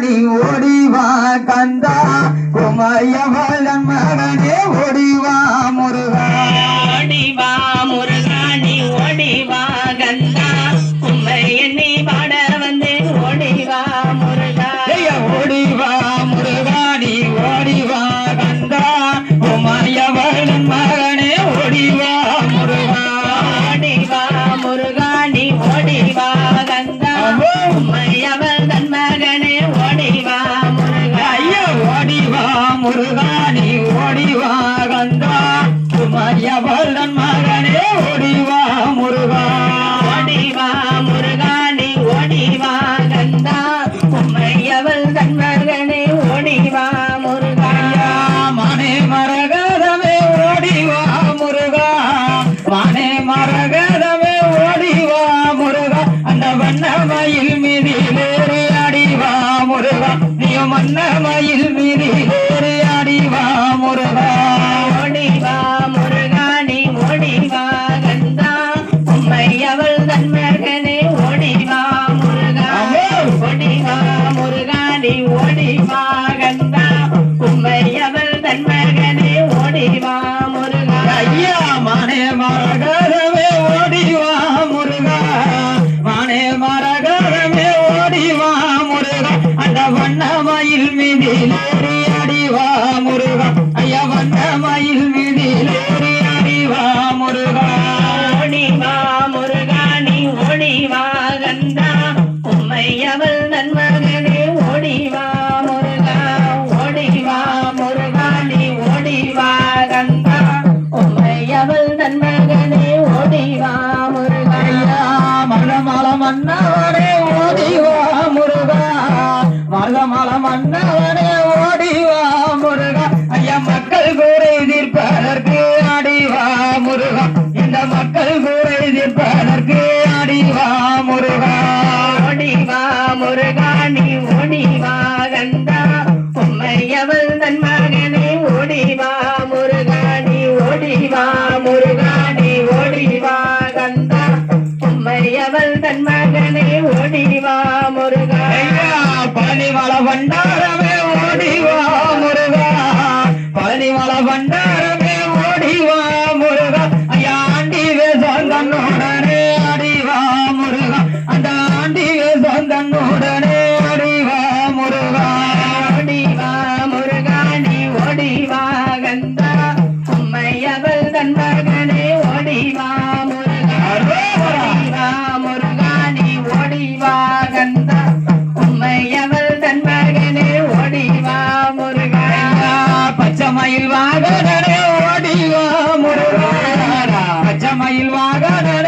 நீ ஓடிவா கந்தா. குமையவளன் மகனே ஓடிவா முருகா. குமையவளன் மகனே ஓடிவா முருகா. ஓடிவா முருகா நீ ஓடிவா கந்தா. உம்மை அவள் தன் மகனே ஓடிவா முருகா. மனே மரகதமே ஓடிவா முருகா. மனே மரகதமே ஓடிவா முருகா. அந்த வண்ணமயில் மீதிலேறி அடிவா முருகா. நீ மன்னமயில் மீதிலேறி ஓடிவா கந்தா. உம்மை அவள் தன் மகனே ஓடிவா முருகா. ஐயா மனே மரகதமே ஓடிவா முருகா. மனே மரகதமே ஓடிவா முருகா. அந்த வண்ணமயில் மீதிலேறி ஓடிவா முருகா ஐயா மலமல மன்னவனே ஓடிவா முருகா. மலமல மன்னவனே ஓடிவா முருகா. ஐயா மக்கள் கூரை தீர்ப்பதற்கு அடிவா முருகா. இந்த மக்கள் கூரை தீர்ப்பதற்கு தன் மகனை ஓடிவா முருகா. ஐயா பழனிமல பண்டாரமே ஓடிவா முருகா. பழனிமல பண்டாரமே da da da